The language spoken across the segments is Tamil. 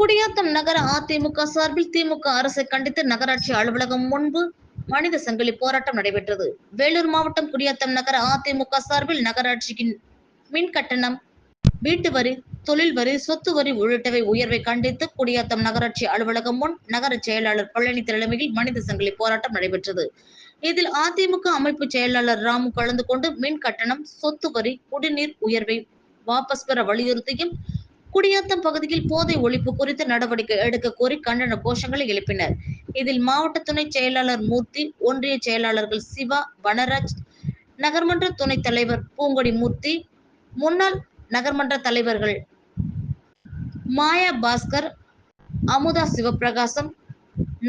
குடியாத்தம் நகர அதிமுக சார்பில் திமுக அரசை கண்டித்து நகராட்சி அலுவலகம் முன்பு மனித சங்கிலி போராட்டம் நடைபெற்றது. வேலூர் மாவட்டம் குடியாத்தம் நகர அதிமுக சார்பில் நகராட்சியின் மின் கட்டணம் வீட்டு வரி தொழில் வரி சொத்து வரி உள்ளிட்டவை உயர்வை கண்டித்து குடியாத்தம் நகராட்சி அலுவலகம் முன் நகர செயலாளர் பழனி தலைமையில் மனித சங்கிலி போராட்டம் நடைபெற்றது. இதில் அதிமுக அமைப்பு செயலாளர் ராமு கலந்து கொண்டு மின் கட்டணம் சொத்து வரி குடிநீர் உயர்வை வாபஸ் பெற வலியுறுத்தியும் குடியாத்தம் பகுதியில் போதை ஒழிப்பு குறித்து நடவடிக்கை எடுக்க கோரி கண்டன கோஷங்களை எழுப்பினர். இதில் மாவட்ட துணை செயலாளர் மூர்த்தி ஒன்றிய செயலாளர்கள் சிவா வனராஜ் நகர்மன்ற துணைத் தலைவர் பூங்கொடி மூர்த்தி முன்னாள் நகர்மன்ற தலைவர்கள் மாயா பாஸ்கர் அமுதா சிவபிரகாசம்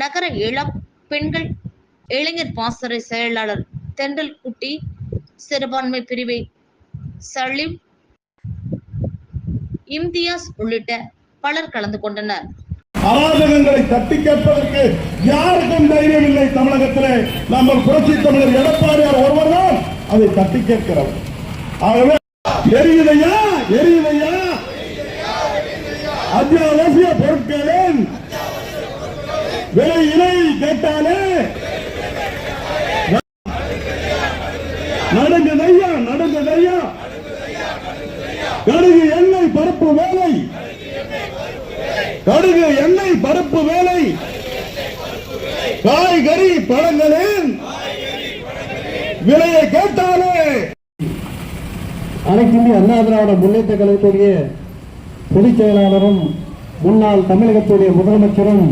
நகர இளம் பெண்கள் இளைஞர் பாசறை செயலாளர் தெண்டல் குட்டி சிறுபான்மை பிரிவை சலீம் இம்தியாஸ் உள்ளிட்ட பலர் கலந்து கொண்டனர். அராஜகங்களை தட்டி கேட்பதற்கு யாருக்கும் தைரியம் இல்லை தமிழகத்திலே. நம்ம புரட்சி தமிழர் எடப்பாடியார் ஒருவர்தான் அதை தட்டி கேட்கிறவர். ஆகவே எரியுதையா? எரியுதையா? அத்தியாவசிய பொருட்களின் விலை இணை கேட்டாலே நடுங்குதையா நடுங்குதையா கடுகு எண்ணெய் பருப்பு வேலை கடுகு எண்ணெய் பருப்பு வேலை. காய்கறி பழங்களின் விலையை கேட்டாலே. அனைத்து இந்திய அண்ணா திராவிட முன்னேற்ற கழகத்துடைய பொதுச் செயலாளரும் முன்னாள் தமிழகத்துடைய முதலமைச்சரும்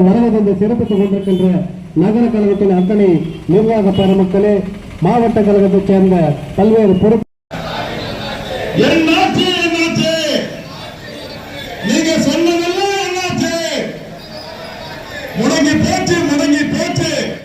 வருகை சிறப்பித்துக் கொண்டிருக்கின்ற நகர கழகத்தின் அத்தனை நிர்வாக பெருமக்களே மாவட்ட கழகத்தைச் சேர்ந்த பல்வேறு பொறுப்பு 오늘